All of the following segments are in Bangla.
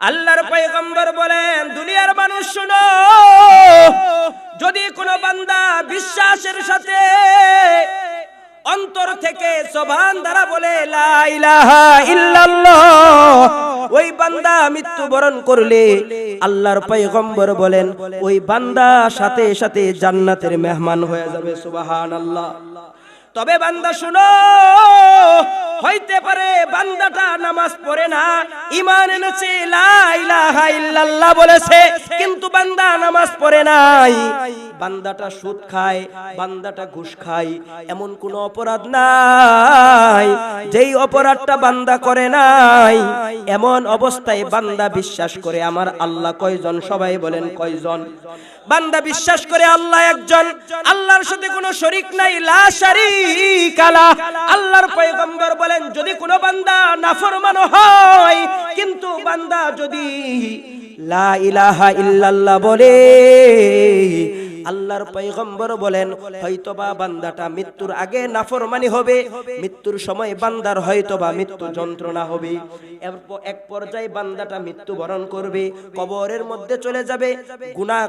আল্লাহর পয়গম্বর বলেন, দুনিয়ার মানুষ শুনো, যদি কোনো বান্দা বিশ্বাসের সাথে অন্তর থেকে জবান দ্বারা বলে ওই বান্দা মৃত্যুবরণ করলে আল্লাহর পয়গম্বর বলেন, ওই বান্দা সাথে সাথে জান্নাতের মেহমান হয়ে যাবে, সুবহানাল্লাহ তবে বান্দা শুনো হইতে পারে বান্দাটা নামাজ পড়ে না। ইমান এনেছে ইল্লাল্লাহ বলেছে, কিন্তু বান্দা নামাজ পড়ে নাই। বান্দাটা সুদ খায়, বান্দাটা ঘুষ খায়, এমন কোন অপরাধ নাই। যেই অপরাধটা বান্দা করে নাই, এমন অবস্থায় বান্দা বিশ্বাস করে আমার আল্লাহ কয়জন? সবাই বলেন কয়জন? বান্দা বিশ্বাস করে আল্লাহ একজন। আল্লাহর সাথে কোনো শরিক নাই, লা শারিক আল্লাহর পয়গম্বর বলেন, যদি কোনো বান্দা নাফরমান হয়, কিন্তু বান্দা যদি লা ইলাহা ইল্লাল্লাহ বলে, আল্লাহর পয়গম্বর বলেন, হয়তোবা বান্দাটা মৃত্যুর আগে নাফরমানি হবে, মৃত্যুর সময় বান্দার হয়তোবা মৃত্যু যন্ত্রণা হবে। এক পর্যায়ে বান্দাটা মৃত্যুবরণ করবে, কবরের মধ্যে চলে যাবে।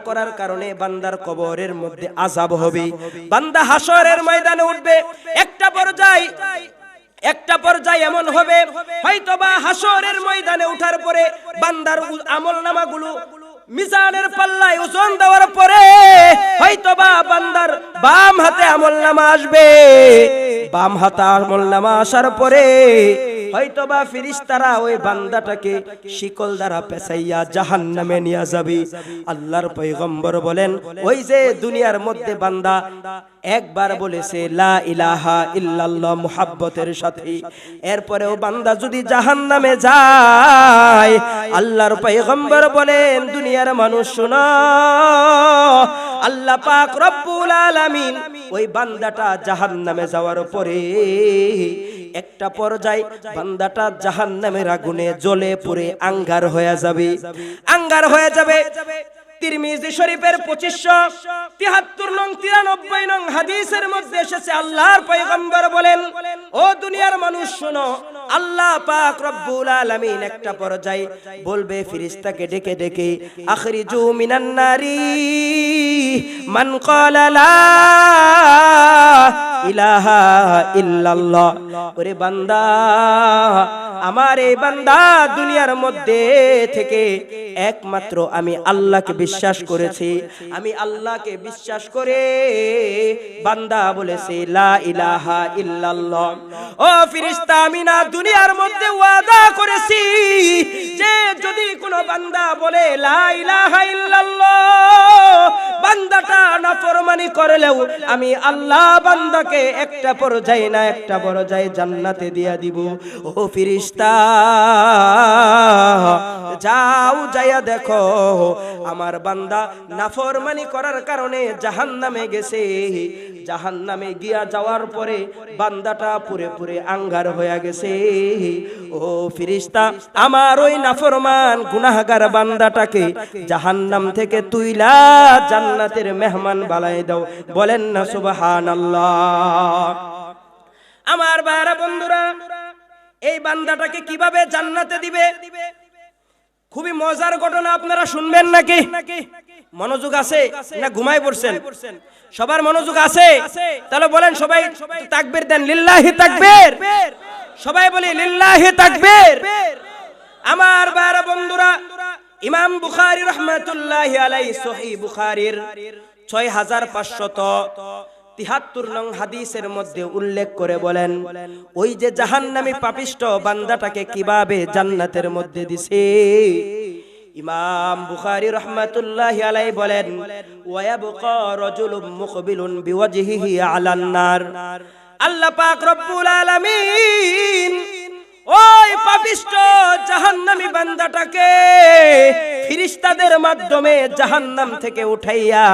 করার কারণে বান্দার কবরের মধ্যে আযাব হবে। বান্দা হাসরের ময়দানে উঠবে। একটা পর্যায়ে একটা পর্যায়ে এমন হবে, হয়তোবা হাসরের ময়দানে উঠার পরে বান্দার আমল নামাগুলো মিজানের পাল্লায় ওজন দেওয়ার পরে হয়তোবা বান্দার বাম হাতে আমল নামা আসবে। বাম হাতে আমল নামা আসার পরে হয়তোবা ফিরিস্তারা ওই বান্দাটাকে শিকল দ্বারা পেছাইয়া জাহান নামে নিয়ে যাবে। আল্লাহর পয়গম্বর বলেন, ওই যে দুনিয়ার মধ্যে বান্দা একবার বলেছে, লা ইলাহা ইল্লাল্লাহ মুহাব্বতের সাথে। এরপরেও বান্দা যদি জাহান নামে যায়, আল্লাহর পয়গম্বর বলেন, দুনিয়ার মানুষ শোনা, আল্লাহ পাক রব্বুল আলামিন ওই বান্দাটা জাহান নামে যাওয়ার পরে একটা পর্যায় বান্দাটা জাহান নামের আগুনে জ্বলে পরে আঙ্গার হয়ে যাবে। আঙ্গার হয়ে যাবে। পঁচিশশো নং, তিরানব্বই নং হাদিসের মধ্যে এসেছে, আল্লাহর পয়গম্বর বলেন, ও দুনিয়ার মানুষ শোনো আল্লাহ পাক রব্বুল আলামিন একটা পর্যায়ে বলবে ফিরিস্তাকে ডেকে ডেকে, আখরিজু মিনান নারি, মান ক্বালা লা ইলাহা ইল্লাল্লাহ। ওরে বান্দা, আমার এই বান্দা দুনিয়ার মধ্যে থেকে একমাত্র আমি আল্লাহকে বিশ্বাস করেছি। আমি আল্লাহকে বিশ্বাস করে বান্দা বলেছে, লা ইলাহা ইল্লাল্লাহ। ও ফিরিস্তা আমি না দুনিয়ার মধ্যে ওয়াদা করেছি যে যদি কোনো বান্দা বলে বান্দাটা নাফরমানি করলেও আমি আল্লাহ বান্দাকে একটা পর্যায়ে না একটা পর্যায়ে জান্নাতে দিয়া দিব। ও ফিরিস্তা, যাও, যাইয়া দেখো, আমার বান্দা নাফরমানি করার কারণে জাহান্নামে গেছে। জাহান্নামে গিয়া যাওয়ার পরে বান্দাটা পুরে পুরে আঙ্গার হয়ে গেছে। ও ফিরিস্তা, আমার ওই নাফরমান গুনাহগার বান্দাটাকে জাহান্নাম থেকে তুইলা জান্নাতের মেহমান বালাই দাও। বলেন না আমার বন্ধুরা, এই বান্দাটাকে কীভাবে জান্নাতে দিবে? খুবই মজার ঘটনা আপনারা শুনবেন নাকি? মনোযোগ আছে না ঘুমাই পড়ছেন? সবার মনোযোগ আছে? তাহলে বলেন সবাই তাকবীর দেন। লিল্লাহি তাকবীর। সবাই বলি, লিল্লাহি তাকবীর। আমার বারা বন্ধুরা, ইমাম বুখারী রহমাতুল্লাহি আলাইহি, সহিহ বুখারীর 6500 তিহাত্তর নং হাদিসের মধ্যে উল্লেখ করে বলেন, ওই যে জাহান্নামী পাপিষ্ট বান্দাটাকে কীভাবে জান্নাতের মধ্যে দিছে? ইমাম বুখারী রহমাতুল্লাহি আলাইহি বলেন ওয়ায়াবকা রাজুলুম মুকবিলুন বিওয়াজহিহি আলান নার। আল্লাহ পাক রব্বুল আলামিন ওই পাপিষ্ট জাহান্নামী বান্দাটাকে ফিরিস্তাদের মাধ্যমে জাহান্নাম থেকে উঠাইয়া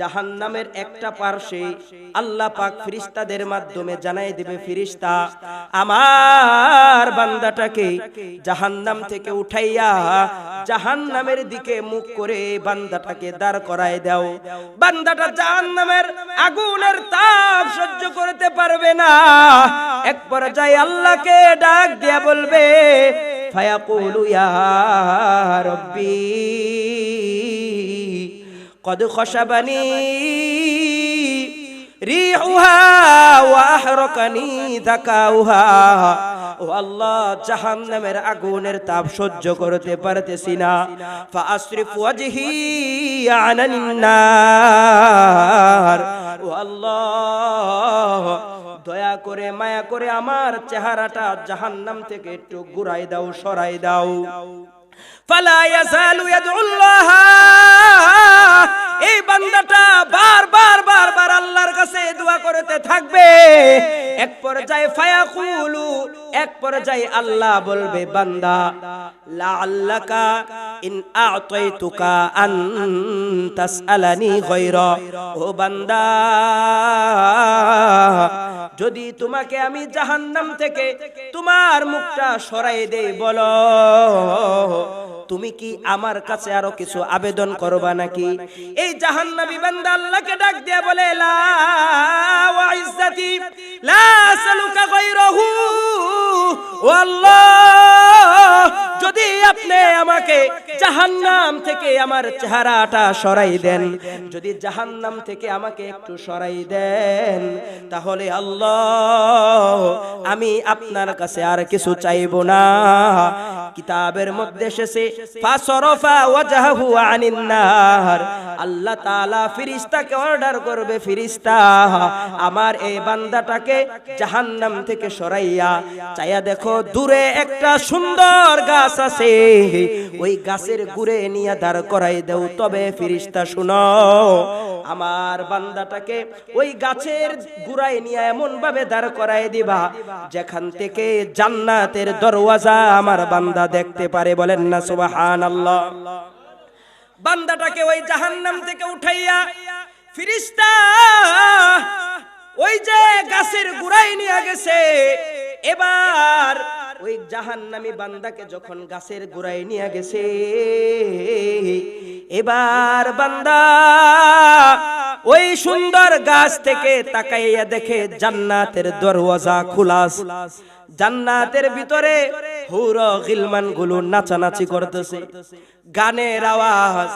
জাহান্নামের একটা পার্শ্বে আল্লাহ পাক ফিরিস্তাদের মাধ্যমে জানাই দিবে, ফিরিস্তা, আমার বান্দাটাকে জাহান্নাম থেকে উঠাইয়া জাহান্নামের দিকে মুখ করে বান্দাটাকে দাঁড় করায় দাও। বান্দাটা জাহান্নামের আগুনের তাপ সহ্য করতে পারবে না। এক পর্যায়ে আল্লাহকে ডাক দিয়া বলবে রব্বি কদ খসাবানি রিহুহা ওয়া আহরাকানি যাকাউহা ও আল্লাহ, জাহান্নামের আগুনের তাপ সহ্য করতে পারতেছি না। ফাসরিফ ওয়াজহি আনানিন নার ও দয়া করে মায়া করে আমার চেহারাটা জাহান্নাম থেকে একটু ঘুরাই দাও, সরাই দাও। ফালা ইয়াজালু ইয়াদউল্লাহ। এই বান্দাটা বারবার বারবার আল্লাহর কাছে দোয়া করতে থাকবে। এক পর্যায়ে ফায়াকুলু, এক পর্যায়ে আল্লাহ বলবে, বান্দা, লাআল্লাকা ইন আ'তাইতুকা আন তাসআলানি গায়রা। ও বান্দা, যদি তোমাকে আমি জাহান্নাম থেকে তোমার মুখটা সরাই দেই, বলো। তুমি কি আমার কাছে আরও কিছু আবেদন করবা নাকি? এই জাহান্নামী বান্দা আল্লাহকে ডাক দিয়ে বলে, লা ওয়া ইজ্জাতি লা সালুকা গায়রাহু আল্লাহ, যদি আপনি আমাকে জাহান্নাম থেকে আমার চেহারাটা সরাই দেন, যদি জাহান্নাম থেকে আমাকে একটু সরাই দেন, তাহলে আল্লাহ, আমি আপনার কাছে আর কিছু চাইব না। কিতাবের মধ্যে এসেছে আল্লাহ অর্ডার করবে আমার এই বান্দাটাকে জাহান্নাম থেকে সরাইয়া দেখো দূরে একটা সুন্দর গাছ আছে। ওই গাছের নিয়ে দাঁড় করাই দেও, তবে আমার বান্দাটাকে ওই গাছের গুড়ায় নিয়ে এমন ভাবে দাঁড় করাই দিবা, যেখান থেকে জান্নাতের দরওয়াজা আমার বান্দা দেখতে পারে, বলেন না সুবহানাল্লাহ। বান্দাটাকে ওই জাহান্নাম থেকে উঠাইয়া ফিরিস্তা, ওই যে গাছের গুড়ায় নিয়ে গেছে, এবার ওই জাহান্নামী বান্দাকে যখন গাছের গোড়ায় নিয়ে গেছে, এবার বান্দা ওই সুন্দর গাছ থেকে তাকাইয়া দেখে জান্নাতের দরওয়াজা খুলাস। জান্নাতের ভিতরে হুর গিলমানগুলো নাচানাচি করতেছে। গানের আওয়াজ,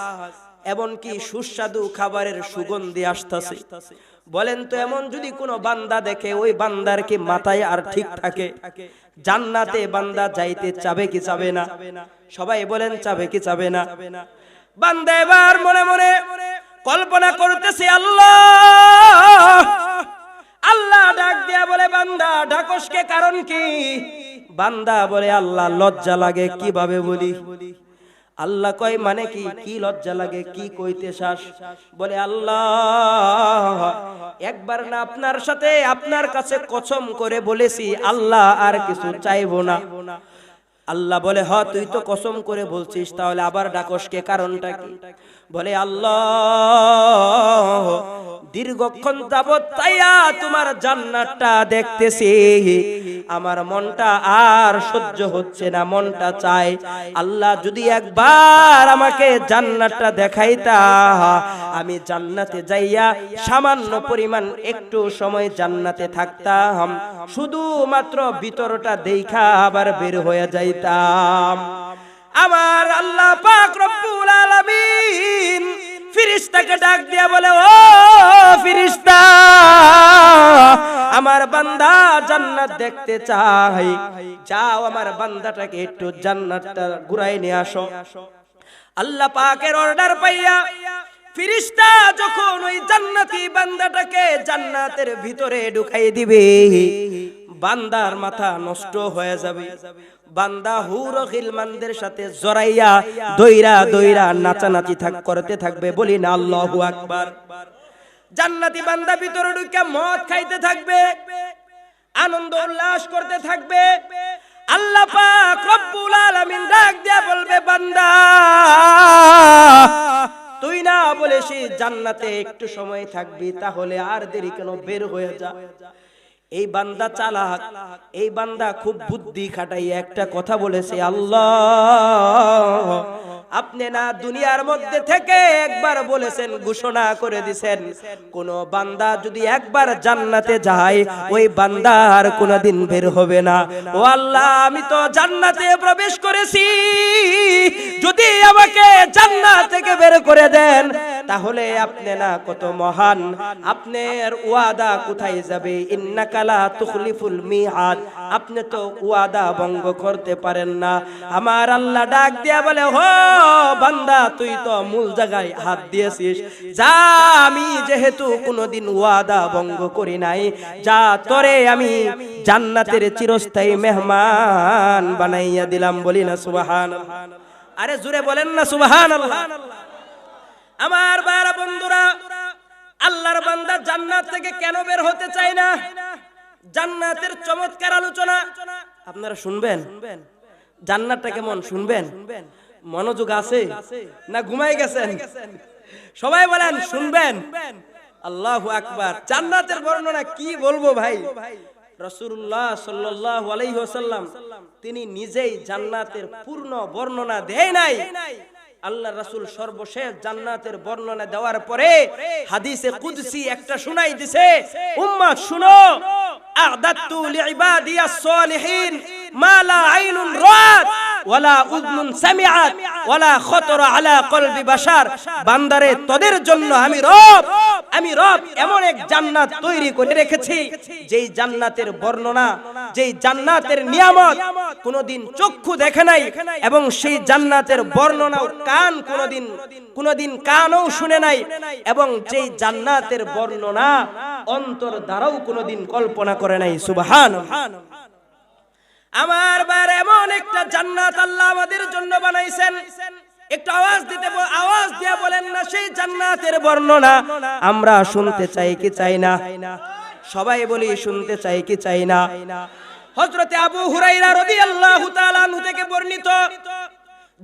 এমনকি সুস্বাদু খাবারের সুগন্ধি আসতেছে। বলেন তো, এমন যদি কোনো বান্দা দেখে, ওই বান্দার কি মাথায় আর ঠিক থাকে? জান্নাতে বান্দা যাইতে চাবে কি চাবে না? সবাই বলেন, চাবে কি চাবে না? বান্দা এবার মনে মনে কল্পনা করতেছে, আল্লাহ! আল্লাহ ডাক দিয়া বলে, বান্দা ডাকসকে কারণ কি? বান্দা বলে, আল্লাহ, লজ্জা লাগে, কীভাবে বলি? আল্লাহ কয় মানে কি? কি লজ্জা লাগে? কি কইতে শ্বাস বলে, আল্লাহ, একবার না আপনার সাথে আপনার কাছে কসম করে বলেছি, আল্লাহ আর কিছু চাইব না। আল্লাহ বলে, হ, তুই তো কসম করে বলছিস, তাহলে আবার ডাকসকে কারণটা কি? বলে, আল্লাহ দীর্ঘক্ষণ যাবৎ তাইয়া তোমার জান্নাতটা দেখতেছি। আমার মনটা আর সহ্য হচ্ছে না, মনটা চায়, আল্লাহ যদি একবার আমাকে জান্নাতটা দেখাইতা। আমি জান্নাতে যাইয়া সামান্য পরিমাণ একটু সময় জান্নাতে থাকতাম, শুধুমাত্র ভিতরটা দেখা আবার বের হয়ে যাইতাম। আমার আল্লাহ পাক রব্বুল আলামিন ফিরিস্তাকে ডাক দিয়া বলে, ও ফিরিস্তা, আমার বান্দা জান্নাত দেখতে চাই। যাও আমার বান্দাটাকে একটু জান্নাতটা ঘুরাই নিয়ে আসো। আল্লাহ পাকের অর্ডার পাইয়া ফিরিস্তা যখন ওই জান্নাতি বান্দাটাকে জান্নাতের ভিতরে ঢুকাই দিবে বান্দার মাথা নষ্ট হয়ে যাবে। বান্দা হুর খিলমানদের সাথে জড়াইয়া দইরা দইরা নাচানাচি থাক, করতে থাকবে বলি না আল্লাহু আকবার। জান্নাতি বান্দা ভিতরে ঢুকে মদ খাইতে থাকবে, আনন্দ উল্লাস করতে থাকবে। আল্লাহ পাক রব্বুল আলামিন ডাক দিয়া বলবে, বান্দা, তুই না বলে সে জান্নাতে একটু সময় থাকবি, তাহলে আর দেরি কেন বের হয়ে যা। এই বান্দা চালাক এই বান্দা খুব বুদ্ধি খাটাই একটা কথা বলেছে আল্লাহ আপনি না দুনিয়ার মধ্যে থেকে একবার বলেছেন, ঘোষণা করে দিছেন। কোন বান্দা যদি একবার জান্নাতে যায়, ওই বান্দা আর কোনোদিন বের হবে না। ও আল্লাহ, আমি তো জান্নাতে প্রবেশ করেছি। যদি আমাকে জান্নাত থেকে বের করে দেন, তাহলে আপনি না কত মহান। আপনার ওয়াদা কোথায় যাবে? ইন্নাকালা তুখলিফুল মিআদ। আপনি তো ওয়াদা ভঙ্গ করতে পারেন না। আমার আল্লাহ ডাক দিয়া বলে, হো, বান্দা, তুই তো মূল জায়গায় হাত দিয়েছিস। যা, আমি যেহেতু কোনোদিন ওয়াদা ভঙ্গ করি নাই, যা, তোরে আমি জান্নাতের চিরস্থায়ী মেহমান বানাইয়া দিলাম বলি না সুবহান আরে জুড়ে বলেন না সুবহান আমার বারা বন্ধুরা, আল্লাহর বান্দা জান্নাত থেকে কেন বের হতে চায় না? জান্নাতের চমৎকার আলোচনা। আপনারা শুনবেন? জান্নাতটা কেমন? শুনবেন? মনোযোগ আছে? না ঘুমাই গেছেন? সবাই বলেন, শুনবেন। আল্লাহু আকবার। জান্নাতের বর্ণনা কি বলব ভাই? রাসূলুল্লাহ সাল্লাল্লাহু আলাইহি ওয়াসাল্লাম, তিনি নিজেই জান্নাতের পূর্ণ বর্ণনা দেয় নাই। আল্লাহ রাসূল সর্বশেষ জান্নাতের বর্ণনা দেওয়ার পরে হাদিসে কুদসি একটা শুনাই দিছে, উম্মত, শুনো, আ'দাতু লিইবাদিয়াস সালিহিন মা লা আইনুন রাত ওয়ালা উযনুন সামিআত, ওয়ালা আলা কলবি বাশার, বান্দারে, তোদের জন্য আমি রব আমি রব এমন এক জান্নাত তৈরি করে রেখেছি, যেই জান্নাতের বর্ণনা যেই জান্নাতের নিয়ামত কোনোদিন চক্ষু দেখে নাই এবং সেই জান্নাতের বর্ণনাও কান কোনোদিন কোনোদিন কানও শুনে নাই এবং যেই জান্নাতের বর্ণনা অন্তর দ্বারাও কোনোদিন কল্পনা করে নাই। সুবহান আমার বার এমন একটা জান্নাত আল্লাহ আমাদের জন্য বানাইছেন। একটু আওয়াজ দিতে আওয়াজ দিয়ে বলেন না, সেই জান্নাতের বর্ণনা আমরা শুনতে চাই কি চাই না? সবাই বলি, শুনতে চাই কি চাই না? হযরতে আবু হুরাইরা তাআলা আনহু থেকে বর্ণিত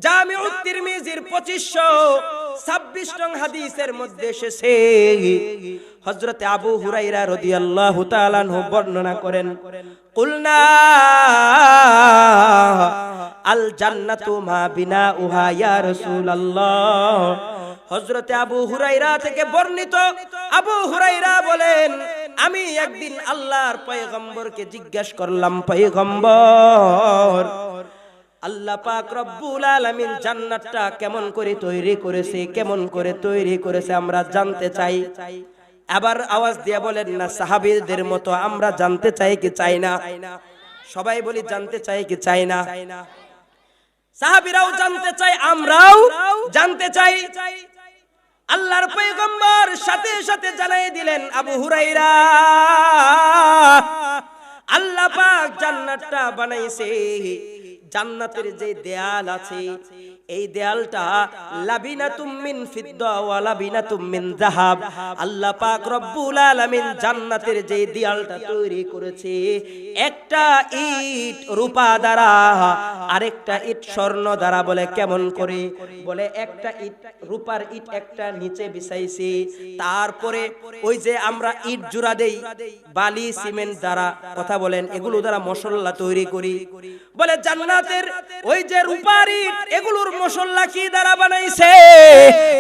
জামিউত তিরমিজির 2526 নং হাদিসের মধ্যে এসেছে। হযরতে আবু হুরাইরা রাদিয়াল্লাহু তাআলা আনহু বর্ণনা করেন, কুলনা আল জান্নাতু মা বিনা উহা ইয়া রাসূলুল্লাহ। হযরতে আবু হুরাইরা থেকে বর্ণিত আবু হুরাইরা বলেন আমি একদিন আল্লাহর পয়গম্বরকে জিজ্ঞেস করলাম, পয়গম্বর, আল্লাহ পাক রব্বুল আলামিন জান্নাতটা কেমন করে তৈরি করেছে, কেমন করে তৈরি করেছে আমরা জানতে চাই। আবার আওয়াজ দিয়ে বলেন, না, সাহাবীদের মতো আমরা জানতে চাই কি চাই না? সবাই বলি, জানতে চাই কি চাই না? সাহাবীরাও জানতে চাই আমরাও জানতে চাই। আল্লাহর পয়গম্বর সাথে সাথে জানাই দিলেন আবু হুরাইরা। আল্লাহ পাক জান্নাতটা বানাইছে। জান্নাতের যে দেয়াল আছে এই দেয়ালটা লাবিনাতুম মিন ফিদ্দা ওয়া লাবিনাতুম মিন যাহাব। আল্লাহ পাক রব্বুল আলামিন জান্নাতের যে দেয়ালটা তৈরি করেছে, একটা ইট রূপা দ্বারা, আরেকটা ইট স্বর্ণ দ্বারা বলে কেমন করে? বলে একটা ইট, রূপার ইট একটা নিচে বিছাইছি, তারপরে ওই যে আমরা ইট জোড়া দেই, বালি, সিমেন্ট দ্বারা, কথা বলেন, এগুলো দ্বারা মশলা তৈরি করি। বলে জান্নাতের ওই যে রূপার ইট, এগুলোর মশলা কি দ্বারা বানাইছে?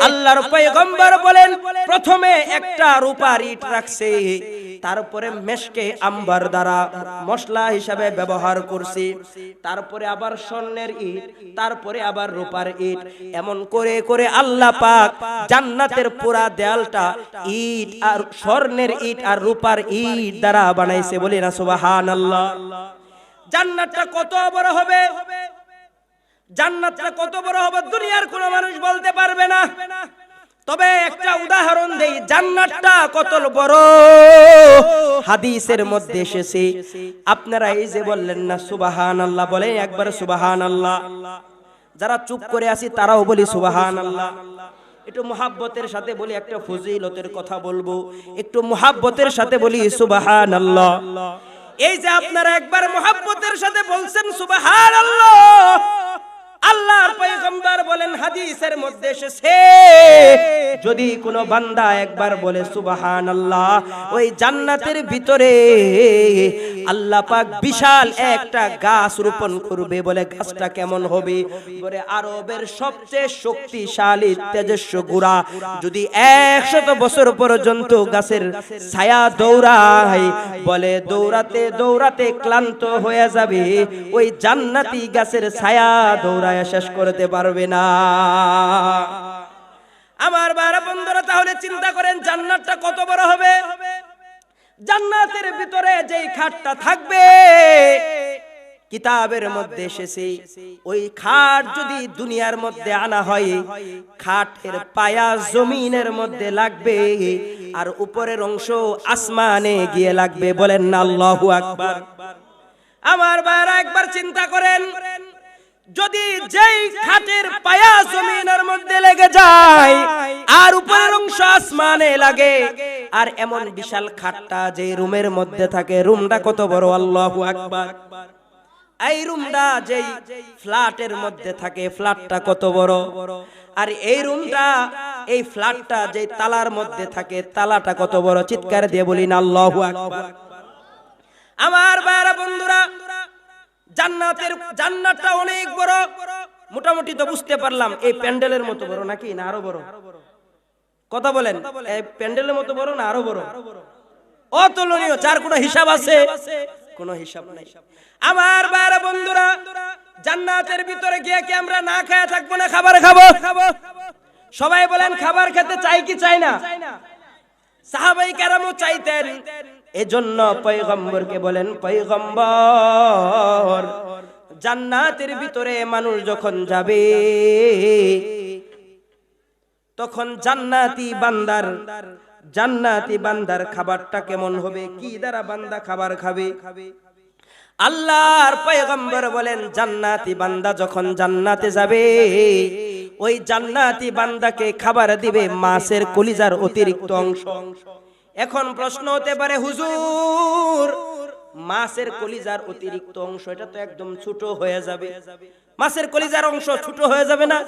আল্লাহর পয়গম্বর বলেন, প্রথমে একটা রূপার ইট রাখছে, তারপরে মেশকে আম্বার দ্বারা মশলা হিসাবে ব্যবহার করছি, তারপরে আবার স্বর্ণের ইট, তারপরে আবার রূপার ইট। এমন করে করে আল্লাহ পাক জান্নাতের পুরা দেয়ালটা ইট আর স্বর্ণের ইট আর রূপার ইট দ্বারা বানাইছে বলি না সুবহানাল্লাহ। জান্নাতটা কত বড় হবে? জান্নাতটা কত বড় হবে দুনিয়ার কোনো মানুষ বলতে পারবে না। তবে একটা উদাহরণ দেই, জান্নাতটা কত বড়? হাদিসের মধ্যে এসেছে, আপনারা এই যে বললেন না, সুবহানাল্লাহ বলে একবার সুবহানাল্লাহ। যারা চুপ করে আছি তারাও বলি সুবহানাল্লাহ। একটু মুহাব্বতের সাথে বলি, একটা ফজিলতের কথা বলব। একটু মুহাব্বতের সাথে বলি, সুবহানাল্লাহ। এই যে আপনারা একবার মুহাব্বতের সাথে বলছেন, সুবহানাল্লাহ। আল্লাহর পয়গম্বর বলেন, হাদিসের মধ্যে এসেছে, যদি কোনো বান্দা একবার বলে সুবাহান আল্লাহ ওই জান্নাতের ভিতরে আল্লাহ পাক বিশাল একটা গাছ রোপণ করবে বলে গাছটা কেমন হবে? বলে, আরবের সবচেয়ে শক্তিশালী তেজস্ব গুড়া। যদি একশত বছর পর্যন্ত গাছের ছায়া দৌড়ায়, বলে, দৌড়াতে দৌড়াতে ক্লান্ত হয়ে যাবে, ওই জান্নাতি গাছের ছায়া দৌড়ায় শেষ করতে পারবে না। আমার বারা বন্ধুরা, তাহলে চিন্তা করেন, জান্নাতটা কত বড় হবে? জান্নাতের ভিতরে যেই খাটটা থাকবে, কিতাবের মধ্যে এসেছে, ওই খাট যদি দুনিয়ার মধ্যে আনা হয়, খাটের পায়া জমিনের মধ্যে লাগবে, আর উপরের অংশ আসমানে গিয়ে লাগবে। বলেন না, আল্লাহু আকবার। আমার বাইরা একবার চিন্তা করেন যদি যেই খাটের পায়া জমিনের মধ্যে লেগে যায়, আর উপরের অংশ আসমানে লাগে, আর এমন বিশাল খাটটা যে রুমের মধ্যে থাকে, রুমটা কত বড়, আল্লাহু আকবার। এই রুমটা যেই ফ্ল্যাটের মধ্যে থাকে, ফ্ল্যাটটা কত বড়। আর এই রুমটা, এই ফ্ল্যাটটা যেই তালার মধ্যে থাকে, তালাটা কত বড়, চিৎকার দিয়ে বলি না, আল্লাহু আকবার। আমার বাইরা বন্ধুরা জান্নাতের জান্নাতটা অনেক বড়। মোটামুটি তো বুঝতে পারলাম, এই প্যান্ডেলের মতো বড় নাকি না আরও বড়? কথা বলেন, এই প্যান্ডেলের মতো বড় না আরও বড়? অতুলনীয়, যার কোনো হিসাব আছে? কোনো হিসাব নাই। আমার বাইরে বন্ধুরা, জান্নাতের ভিতরে গিয়ে কি আমরা না খেয়ে থাকব না খাবার খাব? সবাই বলেন, খাবার খেতে চাই কি চাই না? সাহাবাই কেরামও চাইতেন এজন্য পয়গম্বরকে বলেন, পয়গম্বর, জান্নাতের ভিতরে মানুষ যখন যাবে, তখন জান্নাতি বান্দার জান্নাতি বান্দার খাবারটা কেমন হবে? কি দ্বারা বান্দা খাবার খাবে? আল্লাহর পয়গম্বর বলেন, জান্নাতি বান্দা যখন জান্নাতে যাবে, ওই জান্নাতি বান্দাকে খাবার দিবে মাছের কলিজার অতিরিক্ত অংশ। এখন প্রশ্ন হতে পারে, হুজুর, মাছের কলিজার অতিরিক্ত অংশ, এটা তো একদম ছোট হয়ে যাবে। মাছের কলিজার অংশ ছোট হয়ে যাবে না।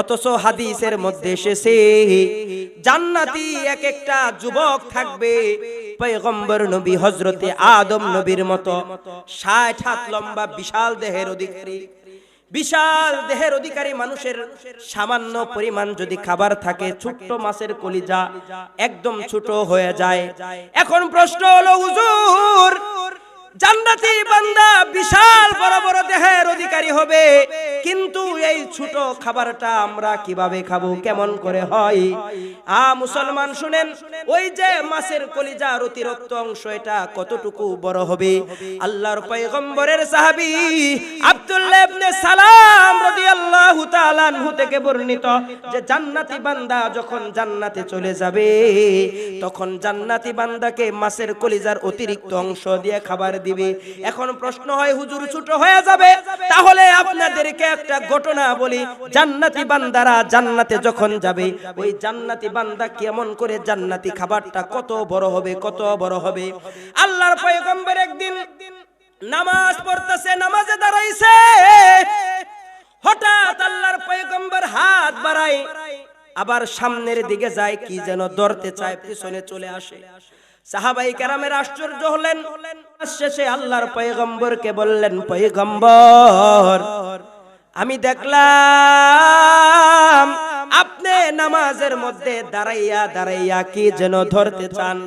অথচ হাদিসের মধ্যে এসেছে, জান্নাতি এক একটা যুবক থাকবে, পয়গম্বর নবী হজরতে আদম নবীর মতো, ষাট হাত লম্বা, বিশাল দেহের অধিকারী। বিশাল দেহের অধিকারী মানুষের সামান্য পরিমাণ যদি খাবার থাকে, ছোট্ট মাছের কলিজা একদম ছোট হয়ে যায়। এখন প্রশ্ন হলো, হুজুর জান্নাতি বান্দা বিশাল বড় বড় দেহের অধিকারী হবে। কিন্তু এই ছোট খাবারটা আমরা কীভাবে খাব, কেমন করে হয়? আ, মুসলমান শুনেন, ওই যে মাছের কলিজার অতিরিক্ত অংশ, এটা কতটুকু বড় হবে? আল্লাহর পয়গম্বরের সাহাবী আব্দুল্লাহ ইবনে সালাম রাদিয়াল্লাহু তাআলা আনহু থেকে বর্ণিত যে জান্নাতি বান্দা যখন জান্নাতে চলে যাবে, তখন জান্নাতি বান্দাকে মাছের কলিজার অতিরিক্ত অংশ দিয়ে খাবার দিবে। এখন প্রশ্ন হয়, হুজুর ছোট হয়ে যাবে। তাহলে আপনাদেরকে একটা ঘটনা বলি। জান্নাতি বান্দারা জান্নাতে যখন যাবে, ওই জান্নাতি বান্দা কেমন করে জান্নাতি খাবারটা কত বড় হবে, কত বড় হবে? আল্লাহর পয়গম্বর একদিন নামাজ পড়তেছে, নামাজে দাঁড়াইছে। হঠাৎ আল্লাহর পয়গম্বর হাত বাড়ায়, আবার সামনের দিকে যায়, কি যেন ধরতে চায়, পিছনে চলে আসে। সাহাবাই কেরামের আশ্চর্য হলেন। শেষে আল্লাহর পয়গম্বরকে বললেন পয়গম্বর আমি দেখলাম আপনি নামাজের মধ্যে দাঁড়াইয়া দাঁড়াইয়া কি যেন ধরতে চান।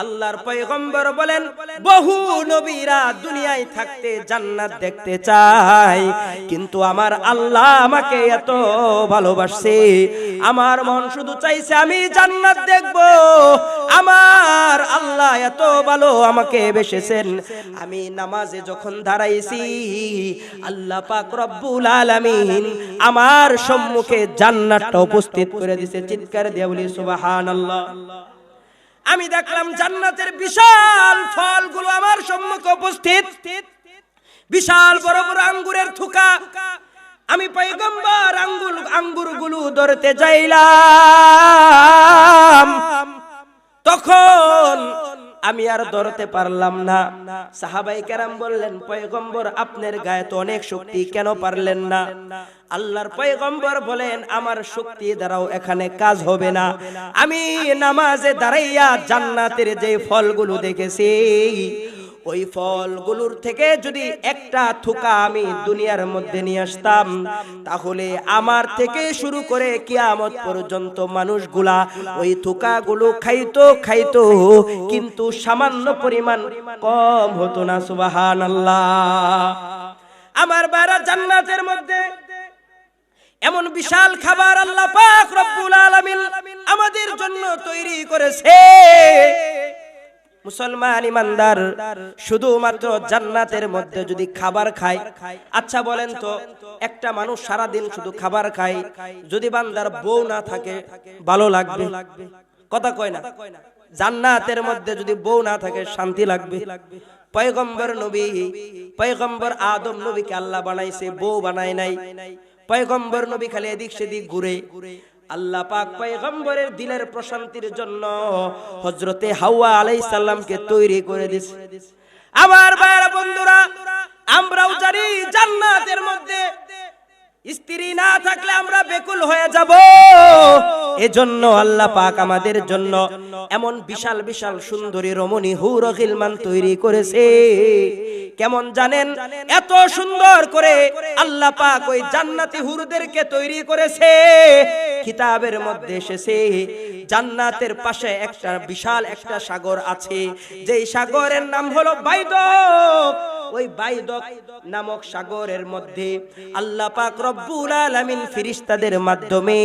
আল্লাহর পয়গম্বর বলেন বহু নবীরা দুনিয়ায় থাকতে জান্নাত দেখতে চায় কিন্তু আমার আল্লাহ আমাকে এত ভালোবাসছে আমার মন শুধু চাইছে আমি জান্নাত দেখব। আমার আল্লাহ এত ভালো আমাকে বেসেছেন। আমি নামাজে যখন দাঁড়াইছি, আল্লাহ পাক রব্বুল আলামিন আমার সম্মুখে জান্নাতটা উপস্থিত করে দিছে। চিৎকার দিয়ে বলি, সুবহানাল্লাহ। আমি দেখলাম জান্নাতের বিশাল ফলগুলো আমার সম্মুখে উপস্থিত। বিশাল বড় বড় আঙ্গুরের থুকা। আমি পয়গম্বর আঙ্গুর আঙ্গুরগুলো ধরতে যাইলাম। তখন আমি আর ধরতে পারলাম না। সাহাবাই কেরাম বললেন, পয়গম্বর, আপনার গায়ে তো অনেক শক্তি, কেন পারলেন না? আল্লাহর পয়গম্বর বলেন, আমার শক্তি দ্বারাও এখানে কাজ হবে না। আমি নামাজে দাঁড়াইয়া জান্নাতের যে ফলগুলো দেখেছি ওই ফলগুলোর থেকে যদি একটা থুকা আমি দুনিয়ার মধ্যে নিয়ে আসতাম, তাহলে আমার থেকে শুরু করে কিয়ামত পর্যন্ত মানুষগুলা ওই থুকাগুলো খাইতো খাইতো, কিন্তু সামান্য পরিমাণ কম হতো না সুবাহান আমার বারা জান্নাতের মধ্যে এমন বিশাল খাবার আল্লাহ পাক রব্বুল আলামিন আমাদের জন্য তৈরি করেছে। মুসলমান ইমানদার, শুধুমাত্র জান্নাতের মধ্যে যদি খাবার খায়। আচ্ছা বলেন তো, একটা মানুষ সারা দিন শুধু খাবার খায়, যদি বান্দার বউ না থাকে, ভালো লাগবে? কথা কয় না। জান্নাতের মধ্যে যদি বউ না থাকে, শান্তি লাগবে? পয়গম্বর নবী, পয়গম্বর আদম নবীকে আল্লাহ বানাইছে, বউ বানায় নাই। পয়গম্বর নবী খালি এদিক সেদিক ঘুরে। আল্লাহ পাক পয়গম্বরের দিলের প্রশান্তির জন্য হজরতে হাওয়া আলাইহিস সালামকে তৈরি করে দিছে। আমার ভাইরা বন্ধুরা, আমরাও জানি জান্নাতের মধ্যে স্ত্রী না থাকলে আমরা বেকুল হয়ে যাব। এজন্য আল্লাহ পাক আমাদের জন্য এমন বিশাল বিশাল সুন্দরী রমণী হুর খিলমান তৈরি করেছে। কেমন জানেন? এত সুন্দর করে আল্লাহ পাক ওই জান্নাতি হুরদেরকে তৈরি করেছে। কিতাবের মধ্যে এসেছে, জান্নাতের পাশে একটা বিশাল একটা সাগর আছে। যেই সাগরের নাম হলো বাইদক। ওই বাইদক নামক সাগরের মধ্যে আল্লাহ পাক রব্বুল আলামিন ফিরিস্তাদের মাধ্যমে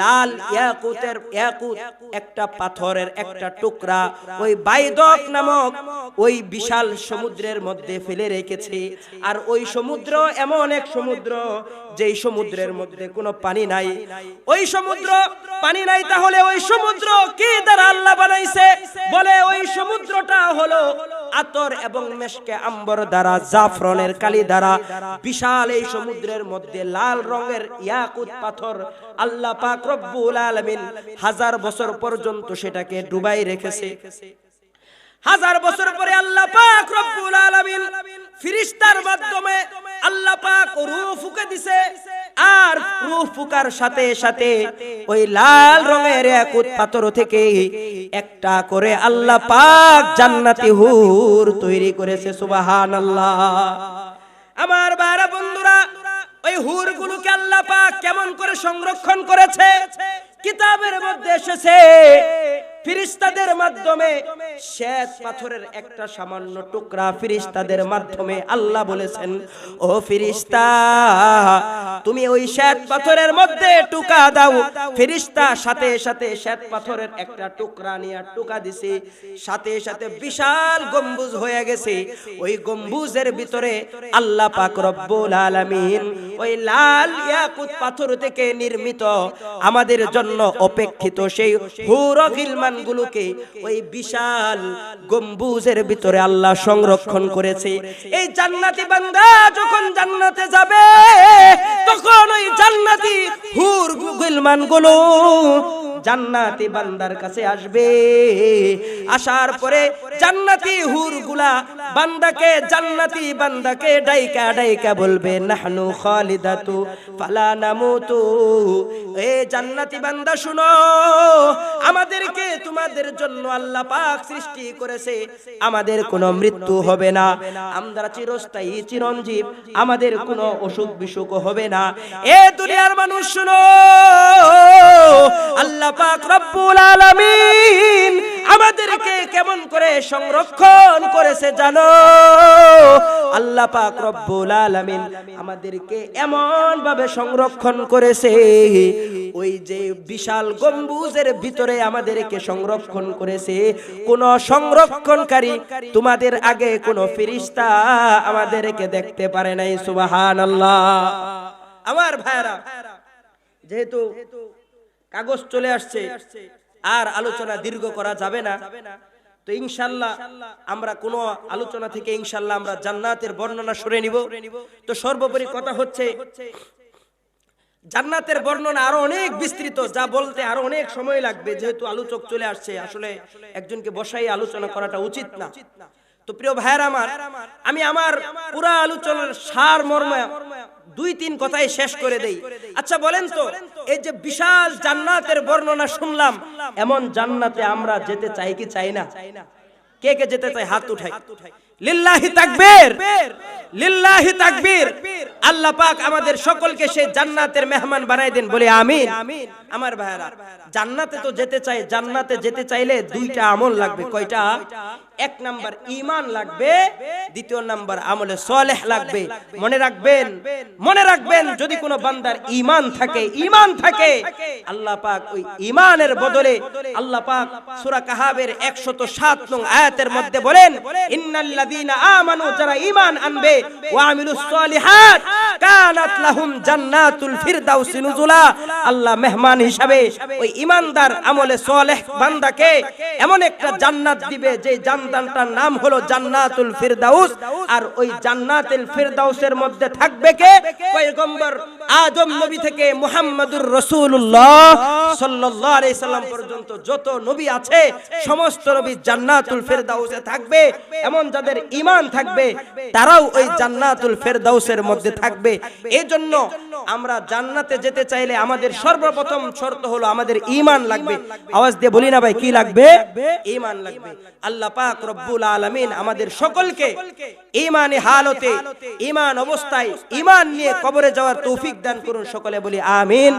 লাল ইয়াকুতের ইয়াকুত একটা পাথরের একটা টুকরা ওই বাইদক নামক ওই বিশাল সমুদ্রের মধ্যে ফেলে রেখেছে। আর ওই সমুদ্র এমন এক সমুদ্র যেই সমুদ্রের মধ্যে কোনো পানি নাই ওই সমুদ্র পানি নাই তাহলে ওই সমুদ্র কি দ্বারা আল্লাহ বানাইছে? বলে ওই সমুদ্রটা হলো আতর এবং মেশকে আম্বর দ্বারা জাফরনের কালি দ্বারা বিশাল এই সমুদ্রের মধ্যে লাল রঙের ইয়াকুত পাথর আল্লাহ পাক রব্বুল আলামিন হাজার বছর পর্যন্ত সেটাকে ডুবাই রেখেছে। হাজার বছর পরে আল্লাহ পাক রব্বুল আলামিন ফিরিস্তার মাধ্যমে আর রূহ ফুকার সাথে সাথে ওই লাল রঙের একুত পাথর থেকে একটা করে আল্লাহ পাক জান্নাতি হুর তৈরি করেছে, সুবহানাল্লাহ। আমার বারা বন্ধুরা, ওই হুর গুলোকে আল্লাহ পাক কেমন করে সংরক্ষণ করেছে? কিতাবের মধ্যে এসেছে ফিরিস্তাদের মাধ্যমে শ্বেত পাথরের একটা সামান্য টুকরা ফিরিস্তাদের মাধ্যমে আল্লাহ বলেছেন, ও ফিরিস্তা, তুমি ওই শ্বেত পাথরের মধ্যে টুকা দাও। ফিরিস্তা সাথে সাথে শ্বেত পাথরের একটা টুকরা নিয়ে টুকা দিছে। সাথে সাথে বিশাল গম্বুজ হয়ে গেছে। ওই গম্বুজের ভিতরে আল্লাহ পাক রব্বুল আলামিন ওই লাল ইয়াকুত পাথর থেকে নির্মিত আমাদের জন্য অপেক্ষিত সেই হুর গিলমান গুলোকে ওই বিশাল গম্বুজের ভিতরে আল্লাহ সংরক্ষণ করেছে। এই জান্নাতি বান্দা যখন জান্নাতে যাবে, তখন ওই জান্নাতি হুর গুলমানগুলো জান্নাতি বান্দার কাছে আসবে। আসার পরে জান্নাতি হুরগুলা বান্দাকে, জান্নাতি বান্দাকে ডাইকা ডাইকা বলবে, নাহনু খালিদাতু ফালা নামুতু। এ জান্নাতি বান্দা, শুনো, আমাদেরকে তোমাদের জন্য আল্লাহ পাক সৃষ্টি করেছে। আমাদের কোনো মৃত্যু হবে না। আমরা চিরস্থায়ী, চিরঞ্জীব। আমাদের কোনো অসুখ বিসুখ হবে না। এ দুনিয়ার মানুষ, শুনো, আল্লাহ পাক রব্বুল আলামিন আমাদেরকে কেমন করে সংরক্ষণ করেছে জানো? আল্লাহ পাক রব্বুল আলামিন আমাদেরকে এমন ভাবে সংরক্ষণ করেছে। ওই যে বিশাল গম্বুজের ভিতরে আমাদেরকে সংরক্ষণ করেছে। কোন সংরক্ষণকারী তোমাদের আগে কোন ফিরিস্তা আমাদেরকে দেখতে পারে নাই, সুবহানাল্লাহ। আমার ভাইরা যেহেতু কাগজ চলে আসছে আর আলোচনা দীর্ঘ করা যাবে না। তো ইনশাল্লাহ আমরা কোন আলোচনা থেকে ইনশাল্লাহ আমরা জান্নাতের বর্ণনা সরে নিব। তো সর্বোপরি কথা হচ্ছে জান্নাতের বর্ণনা আরও অনেক বিস্তৃত যা বলতে আরও অনেক সময় লাগবে। যেহেতু আলোচক চলে আসছে আসলে একজনকে বসাই আলোচনা করাটা উচিত না। তো প্রিয় ভাইয়ের আমার আমি আমার পুরা আলোচনার সার মর্ম দুই তিন কথাই শেষ করে দেই। আচ্ছা বলেন তো, এই যে বিশাল জান্নাতের বর্ণনা শুনলাম, এমন জান্নাতে আমরা যেতে চাই কি চাই না? কে কে যেতে চাই হাত উঠাই। লিল্লাহি তাকবীর। লিল্লাহি তাকবীর। আল্লাহ পাক আমাদের সকলকে সেই জান্নাতের মেহমান বানাই দেন, বলে আমিন। আমার ভাইরা জান্নাতে তো যেতে চাই, জান্নাতে যেতে চাইলে দুইটা আমল লাগবে। কয়টা? এক নাম্বার ঈমান লাগবে, দ্বিতীয় নাম্বার আমলে সালেহ লাগবে। মনে রাখবেন মনে রাখবেন, যদি কোনো বান্দার ঈমান থাকে ঈমান থাকে, আল্লাহ পাক ওই ঈমানের বদলে আল্লাহ পাক সূরা কাহাবের 107 নং আয়াতের মধ্যে বলেন ইন্নাল্লাযীনা আমানু যারা ঈমান আনবে ওয়া আমিলুস সালিহাত। কানাত লাহুম পর্যন্ত যত নবী আছে, সমস্ত নবী জান্নাতুল ফিরদাউসে থাকবে। এমন যাদের ঈমান থাকবে, তারাও ওই জান্নাতুল ফেরদাউসের মধ্যে থাকবে। এই জন্য আমরা জান্নাতে যেতে চাইলে আমাদের সর্বপ্রথম শর্ত হলো আমাদের ইমান লাগবে। আওয়াজ দিয়ে বলি না ভাই কি লাগবে? ইমান লাগবে? আল্লাহ পাক রব্বুল আলামিন আমাদের সকলকে ইমানে হালতে ইমান অবস্থায় ইমান নিয়ে কবরে যাওয়ার তৌফিক দান করুন সকলে বলি আমিন।